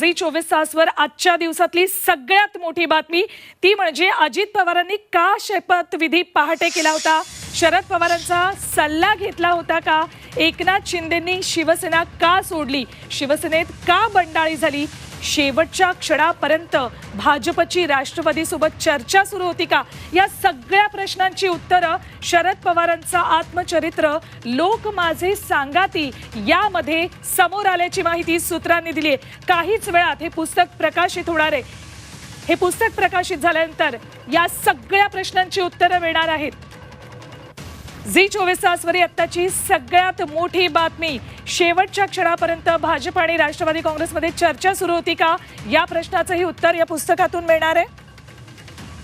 Zee चोवीस तासवर आजच्या दिवसातली सगळ्यात मोठी बातमी ती म्हणजे अजित पवारांनी का शपथविधी पहाटे केला होता? शरद पवारांचा सल्ला घेतला होता का? एकनाथ शिंदेंनी शिवसेना का सोडली? शिवसेनेत का बंडाळी झाली? शेवटच्या क्षणापर्यंत भाजपची राष्ट्रवादीसोबत चर्चा सुरू होती का? या सगळ्या प्रश्नांची उत्तरं शरद पवारांचं आत्मचरित्र लोक माझे सांगाती यामध्ये समोर आल्याची माहिती सूत्रांनी दिली आहे. काहीच वेळात हे पुस्तक प्रकाशित होणार आहे. हे पुस्तक प्रकाशित झाल्यानंतर या सगळ्या प्रश्नांची उत्तरं मिळणार आहेत. झी चोवीस तासवरील आत्ताची सगळ्यात मोठी बातमी. शेवटच्या क्षणापर्यंत भाजप आणि राष्ट्रवादी काँग्रेसमध्ये चर्चा सुरू होती का? या प्रश्नाचंही उत्तर या पुस्तकातून मिळणार आहे.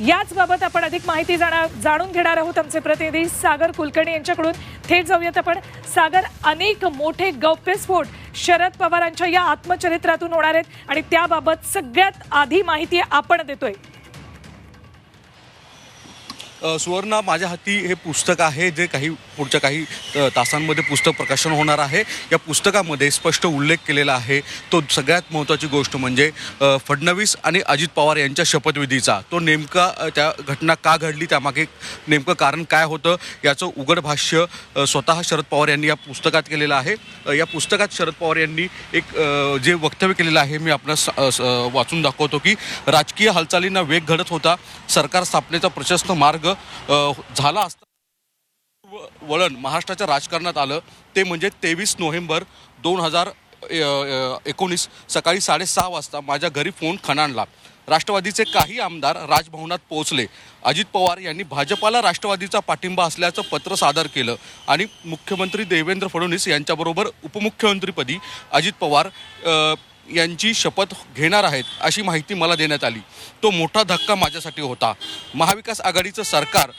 याच बाबत आपण अधिक माहिती जाणा- जाणून घेणार आहोत आमचे प्रतिनिधी सागर कुलकर्णी यांच्याकडून. थेट जाऊयात आपण. सागर अनेक मोठे गौप्यस्फोट शरद पवारांच्या या आत्मचरित्रातून होणार आहेत आणि त्याबाबत सगळ्यात आधी माहिती आपण देतोय. सुवर्णा माझ्या हाती हे पुस्तक आहे जे काही पुढच्या काही तासांमध्ये पुस्तक प्रकाशन होणार आहे. या पुस्तकामध्ये स्पष्ट उल्लेख केलेला आहे. तो सगळ्यात महत्त्वाची गोष्ट म्हणजे फडणवीस आणि अजित पवार यांच्या शपथविधीचा तो नेमका त्या घटना का घडली त्यामागे नेमकं कारण काय होतं याचं उघड भाष्य स्वतः शरद पवार यांनी या पुस्तकात केलेलं आहे. या पुस्तकात शरद पवार यांनी एक जे वक्तव्य केलेलं आहे मी आपणास वाचून दाखवतो की राजकीय हालचालींना वेग घडत होता. सरकार स्थापनेचा प्रशस्त मार्ग झाला असता. व- वळण महाराष्ट्राच्या राजकारणात आलं. ते म्हणजे तेवीस नोव्हेंबर दोन हजार एकोणीस सकाळी साडेसहा वाजता माझ्या घरी फोन खणाणला राष्ट्रवादीचे काही आमदार राजभवनात पोहोचले. अजित पवार यांनी भाजपाला राष्ट्रवादीचा पाठिंबा असल्याचं पत्र सादर केलं आणि मुख्यमंत्री देवेंद्र फडणवीस यांच्याबरोबर उपमुख्यमंत्रीपदी अजित पवार यांची शपथ घेणार आहेत अशी माहिती मला देण्यात आली. तो मोठा धक्का माझ्यासाठी होता. महाविकास आघाडीचं सरकार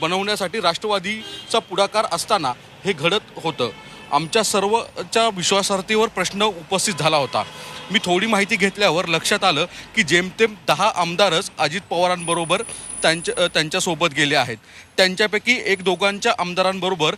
बनवण्यासाठी राष्ट्रवादीचा पुढाकार असताना हे घडत होतं. आमच्या सर्वच्या विश्वासार्हतेवर प्रश्न उपस्थित झाला होता. मी थोडी माहिती घेतल्यावर लक्षात आलं की जेमतेम दहा आमदारच अजित पवारांबरोबर त्यांच्या त्यांच्यासोबत गेले आहेत. त्यांच्यापैकी एक दोघांच्या आमदारांबरोबर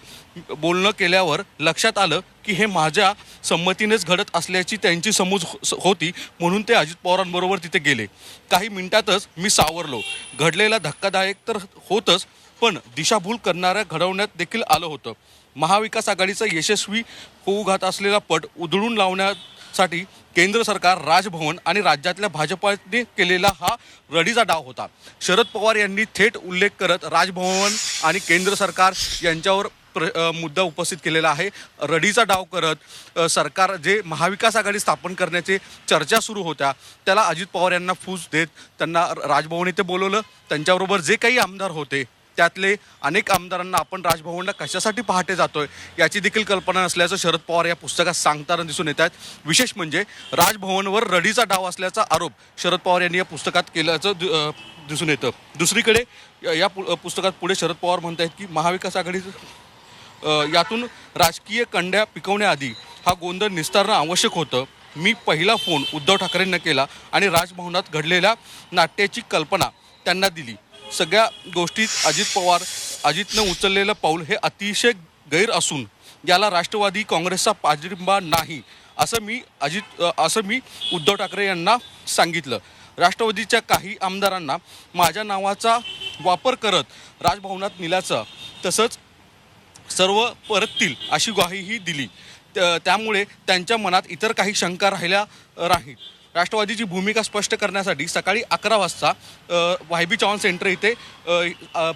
बोलणं केल्यावर लक्षात आलं की हे माझ्या संमतीनेच घडत असल्याची त्यांची समज हो- होती म्हणून ते अजित पवारांबरोबर तिथे गेले. काही मिनिटातच मी सावरलो. घडलेला धक्कादायक तर होतच पण दिशाभूल करणाऱ्या घडवण्यात देखील आलं होतं. महाविकास आघाडीचा यशस्वी होऊ घात असलेला पट उधळून लावण्यासाठी केंद्र सरकार राजभवन आणि राज्यातल्या भाजपाने केलेला हा रडीचा डाव होता. शरद पवार यांनी थेट उल्लेख करत राजभवन आणि केंद्र सरकार यांच्यावर प्र मुद्दा उपस्थित केलेला आहे. रडीचा डाव करत सरकार जे महाविकास आघाडी स्थापन करण्याचे चर्चा सुरू होत्या त्याला अजित पवार यांना फूस देत त्यांना राजभवन इथे बोलवलं. त्यांच्याबरोबर जे काही आमदार होते त्यातले अनेक आमदारांना आपण राजभवनला कशासाठी पहाटे जातोय याची देखील कल्पना नसल्याचं शरद पवार या पुस्तकात सांगताना दिसून येत आहेत विशेष म्हणजे राजभवनवर रडीचा डाव असल्याचा आरोप शरद पवार यांनी या पुस्तकात केल्याचं दिसून येतं. दुसरीकडे या- या पुस्तकात पुढे शरद पवार म्हणत आहेत की महाविकास आघाडीचं यातून राजकीय कंड्या पिकवण्याआधी हा गोंधळ निस्तारणं आवश्यक होतं. मी पहिला फोन उद्धव ठाकरेंना केला आणि राजभवनात घडलेल्या नाट्याची कल्पना त्यांना दिली. सगळ्या गोष्टीत अजित पवार अजितनं उचललेलं पाऊल हे अतिशय गैर असून याला राष्ट्रवादी काँग्रेसचा पाठिंबा नाही असं मी अजित असं मी उद्धव ठाकरे यांना सांगितलं. राष्ट्रवादीच्या काही आमदारांना माझ्या नावाचा वापर करत राजभवनात नेल्याचं तसंच सर्व परततील अशी ग्वाहीही दिली. त्यामुळे त्यांच्या मनात इतर काही शंका राहिल्या राहील राष्ट्रवादीची भूमिका स्पष्ट करण्यासाठी सकाळी अकरा वाजता वाय बी चव्हाण सेंटर इथे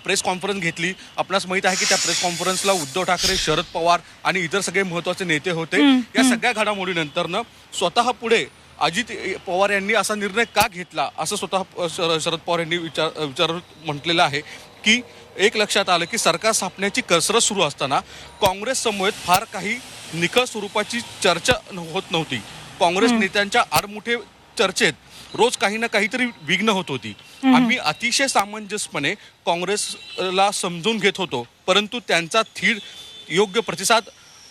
प्रेस कॉन्फरन्स घेतली. आपणास माहीत आहे की त्या प्रेस कॉन्फरन्सला उद्धव ठाकरे शरद पवार आणि इतर सगळे महत्त्वाचे नेते होते. या सगळ्या घडामोडीनंतरनं स्वतः पुढे अजित पवार यांनी असा निर्णय का घेतला? असं स्वतः शरद पवार यांनी विचार विचार म्हटलेलं आहे की एक लक्षात आलं की सरकार स्थापनेची कसरत सुरू असताना काँग्रेस समवेत फार काही निखळ स्वरूपाची चर्चा होत नव्हती. काँग्रेस नेत्यांच्या आडमुठे चर्चेत रोज काही ना काहीतरी विघ्न होत होती. आम्ही अतिशय सामंजस्यपणे काँग्रेसला समजून घेत होतो परंतु त्यांचा थीड योग्य प्रतिसाद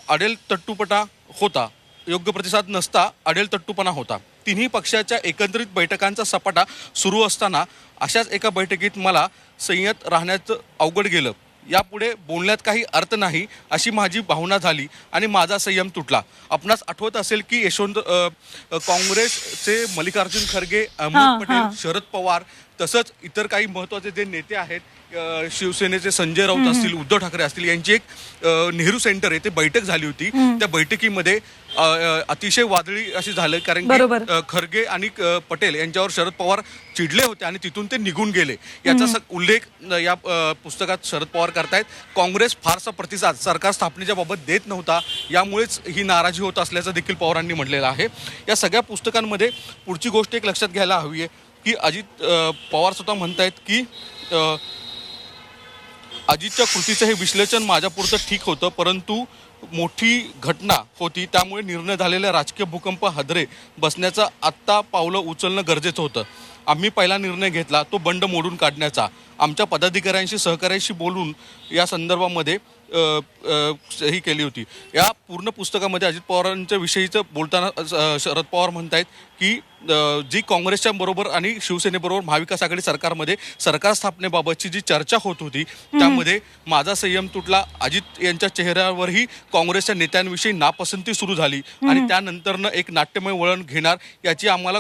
अडेल तट्टूपणा होता. योग्य प्रतिसाद नसता अडेल तट्टूपणा होता. तिन्ही पक्षाच्या एकत्रित बैठकांचा सपाटा सुरू असताना अशाच एका बैठकीत मला संयत राहण्याचं अवघड गेलं. यापुढे बोलण्यात काही अर्थ नाही अशी माझी भावना झाली आणि माझा संयम तुटला आपणास आठवत असेल की यशवंत काँग्रेसचे मल्लिकार्जुन खरगे अहमद पटेल. शरद पवार तसंच इतर काही महत्त्वाचे जे नेते आहेत शिवसेनेचे संजय राऊत असतील उद्धव ठाकरे असतील यांची एक नेहरू सेंटर येथे बैठक झाली होती. त्या बैठकीमध्ये अतिशय वादळी अशी झालं कारण खरगे आणि पटेल यांच्यावर शरद पवार चिडले होते आणि तिथून ते निघून गेले. याचा उल्लेख या पुस्तकात शरद पवार करतायत. काँग्रेस फारसा प्रतिसाद सरकार स्थापनेच्या बाबत देत नव्हता. यामुळेच ही नाराजी होत असल्याचं देखील पवारांनी म्हटलेलं आहे. या सगळ्या पुस्तकांमध्ये पुढची गोष्ट एक लक्षात घ्यायला हवी आहे. की अजित पवार स्वतः म्हणतायत की अजितच्या कृतीचं हे विश्लेषण माझ्यापुरतं ठीक होतं परंतु मोठी घटना होती त्यामुळे निर्णय झालेला राजकीय भूकंप हादरे बसण्याचं आत्ता पावलं उचलणं गरजेचं होतं. आम्ही पहिला निर्णय घेतला तो बंड मोडून काढण्याचा. आमच्या पदाधिकाऱ्यांशी सहकाऱ्यांशी बोलून या संदर्भामध्ये ही केली होती. या पूर्ण पुस्तकामध्ये अजित पवारांच्या विषयीचं बोलताना शरद पवार म्हणतायत की अ, जी काँग्रेसच्या बरोबर आणि शिवसेनेबरोबर महाविकास आघाडी सरकारमध्ये सरकार स्थापनेबाबतची जी चर्चा होत होती त्यामध्ये माझा संयम तुटला. अजित यांच्या चेहऱ्यावरही काँग्रेसच्या नेत्यांविषयी नापसंती सुरू झाली आणि त्यानंतरनं एक नाट्यमय वळण घेणार याची आम्हाला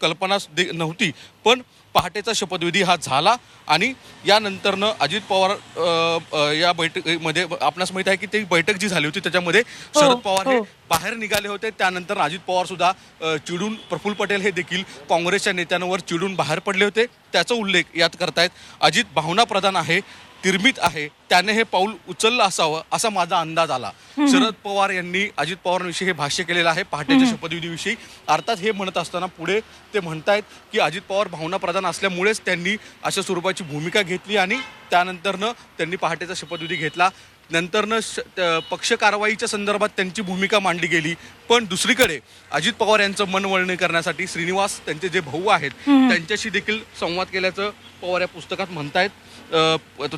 कल्पना दे- नव्हती. पण पहाटेचा शपथविधी हा झाला आणि यानंतरनं अजित पवार या बैठकीमध्ये आपणास माहीत आहे की ती बैठक जी झाली होती त्याच्यामध्ये शरद पवार हे हो. बाहेर निघाले होते. त्यानंतर अजित पवार सुद्धा चिडून प्रफुल्ल पटेल हे देखील काँग्रेसच्या नेत्यांवर चिडून बाहेर पडले होते. त्याचा उल्लेख यात करतायत. अजित भावनाप्रधान आहे. निर्मित आहे त्याने हे पाऊल उचललं असावं असा माझा अंदाज आला. शरद पवार यांनी अजित पवारांविषयी हे भाष्य केलेलं आहे पहाटेच्या शपथविधीविषयी. अर्थात हे म्हणत असताना पुढे ते म्हणतायत की अजित पवार भावनाप्रधान असल्यामुळेच त्यांनी अशा स्वरूपाची भूमिका घेतली आणि त्यानंतरनं त्यांनी पहाटेचा शपथविधी घेतला. नंतरनं श- पक्ष कारवाईच्या संदर्भात त्यांची भूमिका मांडली गेली. पण दुसरीकडे अजित पवार यांचं मन वळणी करण्यासाठी श्रीनिवास त्यांचे जे भाऊ आहेत त्यांच्याशी देखील संवाद केल्याचं पवार या पुस्तकात म्हणतायत.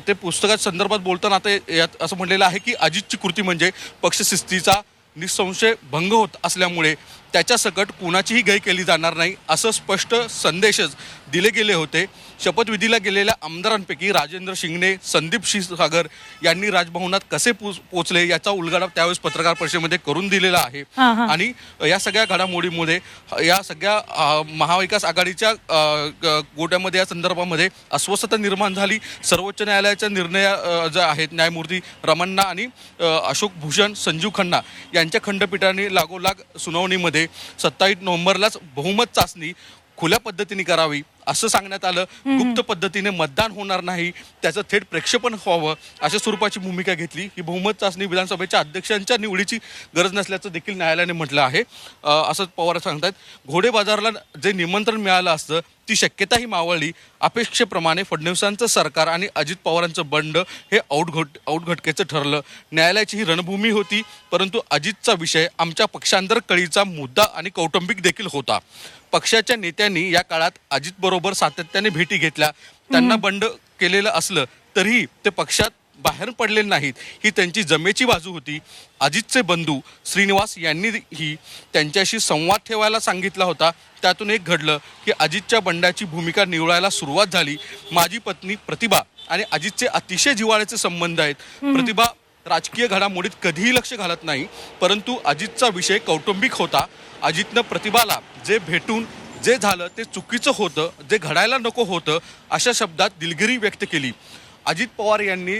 ते पुस्तकात संदर्भात बोलताना आता यात असं म्हणलेलं आहे की अजितची कृती म्हणजे पक्षशिस्तीचा निसंशय भंग होत असल्यामुळे त्याच्या सकट कुणाचीही गय केली जाणार नाही असं स्पष्ट संदेशच दिले गेले होते. शपथविधीला गेलेल्या आमदारांपैकी राजेंद्र शिंगणे संदीप क्षीरसागर यांनी राजभवनात कसे पोच- पोचले याचा उलगडा त्यावेळेस पत्रकार परिषदेमध्ये करून दिलेला आहे. आणि या सगळ्या घडामोडीमध्ये या सगळ्या महाविकास आघाडीच्या गोट्यामध्ये या संदर्भामध्ये अस्वस्थता निर्माण झाली. सर्वोच्च न्यायालयाच्या निर्णय जे आहेत न्यायमूर्ती रमण्णा आणि अशोक भूषण संजीव खन्ना यांच्या खंडपीठाने लागोलाग सुनावणीमध्ये सत्तावीस नोव्हेंबरलाच बहुमत चाचणी खुल्या पद्धतीने करावी असं सांगण्यात आलं. गुप्त पद्धतीने मतदान होणार नाही त्याचं थेट प्रेक्षेपण व्हावं अशा स्वरूपाची भूमिका घेतली. ही बहुमत चाचणी विधानसभेच्या अध्यक्षांच्या निवडीची गरज नसल्याचं देखील न्यायालयाने म्हटलं आहे. असं पवार सांगतात घोडे बाजारला जे निमंत्रण मिळालं असतं ती शक्यताही मावळली. अपेक्षेप्रमाणे फडणवीसांचं सरकार आणि अजित पवारांचं बंड हे औटघट औटघटकेचं ठरलं. न्यायालयाची ही रणभूमी होती परंतु अजितचा विषय आमच्या पक्षांतर कळीचा मुद्दा आणि कौटुंबिक देखील होता. पक्षाच्या नेत्यांनी या काळात अजित बरोबर सातत्याने भेटी घेतल्या. त्यांना बंड केलेलं असलं तरीही ते पक्षात बाहेर पडलेले नाहीत. ही त्यांची जमेची बाजू होती. अजितचे बंधू श्रीनिवास यांनीही त्यांच्याशी संवाद ठेवायला सांगितला होता. त्यातून एक घडलं की अजितच्या बंडाची भूमिका निवडायला सुरुवात झाली. माझी पत्नी प्रतिभा आणि अजितचे अतिशय जिव्हाळ्याचे संबंध आहेत. प्रतिभा राजकीय घडामोडीत कधीही लक्ष घालत नाही परंतु अजितचा विषय कौटुंबिक होता. अजितनं प्रतिभाला जे भेटून जे झालं ते चुकीचं होतं जे घडायला नको होतं अशा शब्दात दिलगिरी व्यक्त केली. अजित पवार यांनी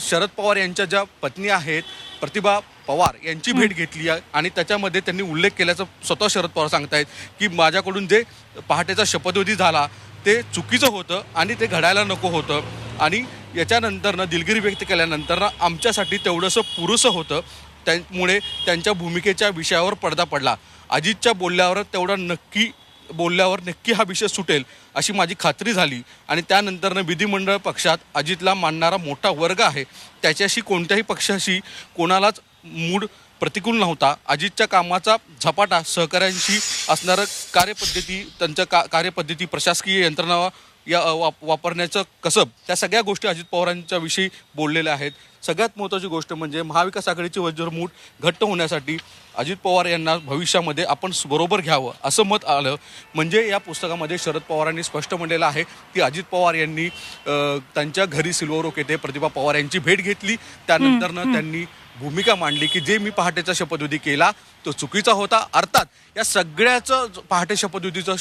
शरद पवार यांच्या ज्या पत्नी आहेत प्रतिभा पवार यांची भेट घेतली आहे आणि त्याच्यामध्ये त्यांनी उल्लेख केल्याचं स्वतः शरद पवार सांगतायत की माझ्याकडून जे पहाटेचा शपथविधी झाला ते चुकीचं होतं आणि ते घडायला नको होतं आणि याच्यानंतरनं दिलगिरी व्यक्त केल्यानंतर आमच्यासाठी तेवढंसं पुरेसं होतं. त्यामुळे त्यांच्या भूमिकेच्या विषयावर पडदा पडला. अजितच्या बोलल्यावर तेवढा नक्की बोलल्यावर नक्की हा विषय सुटेल अशी माझी खात्री झाली. आणि त्यानंतरनं विधिमंडळ पक्षात अजितला मानणारा मोठा वर्ग आहे. त्याच्याशी कोणत्याही पक्षाशी कोणालाच मूड प्रतिकूल नव्हता. अजितच्या कामाचा झपाटा सहकाऱ्यांशी असणारं कार्यपद्धती त्यांच्या का कार्यपद्धती प्रशासकीय यंत्रणा या वाप वापरण्याचं कसब. त्या सगळ्या गोष्टी अजित पवारांच्या विषयी बोललेल्या आहेत. सगळ्यात महत्त्वाची गोष्ट म्हणजे महाविकास आघाडीची वज्रमूठ घट्ट होण्यासाठी अजित पवार यांना भविष्यामध्ये आपण बरोबर घ्यावं असं मत आलं. म्हणजे या पुस्तकामध्ये शरद पवारांनी स्पष्ट म्हणलेलं आहे की अजित पवार यांनी त्यांच्या घरी सिल्वर येथे प्रतिभा पवार यांची भेट घेतली. त्यानंतरनं त्यांनी भूमिका मांडली की जे मी पहाटेचा शपथविधी केला तो चुकीचा होता. अर्थात या सगळ्याचं पहाटे शपथविधीचं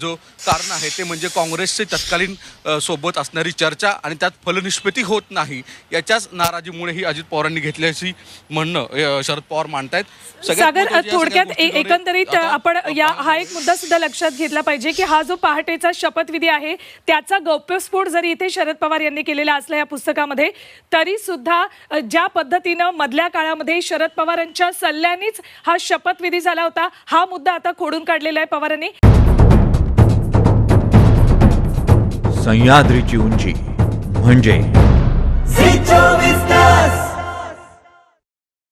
जो कारण आहे ते म्हणजे काँग्रेसचे तत्कालीन सोबत असणारी चर्चा आणि त्यात फलनिष्पत्ती होत नाही याच्याच नाराजीमुळे ही अजित पवारांनी घेतल्याची म्हणणं शरद पवार मांडतायत. सगळ्यात सागर थोडक्यात गोष्टींवर एकंदरीत आपण या हा एक मुद्दा सुद्धा लक्षात घेतला पाहिजे की हा जो पहाटेचा शपथविधी आहे त्याचा गौप्यस्फोट जरी इथे शरद पवार यांनी केलेला असला या पुस्तकामध्ये तरी सुद्धा ज्या पद्धतीनं मधल्या काळामध्ये शरद पवारांच्या सल्ल्यानेच हा शपथविधी झाला होता. हा मुद्दा आता खोडून काढलेला आहे पवारांनी. सह्याद्रीची उंची. म्हणजे झी चोवीस तास.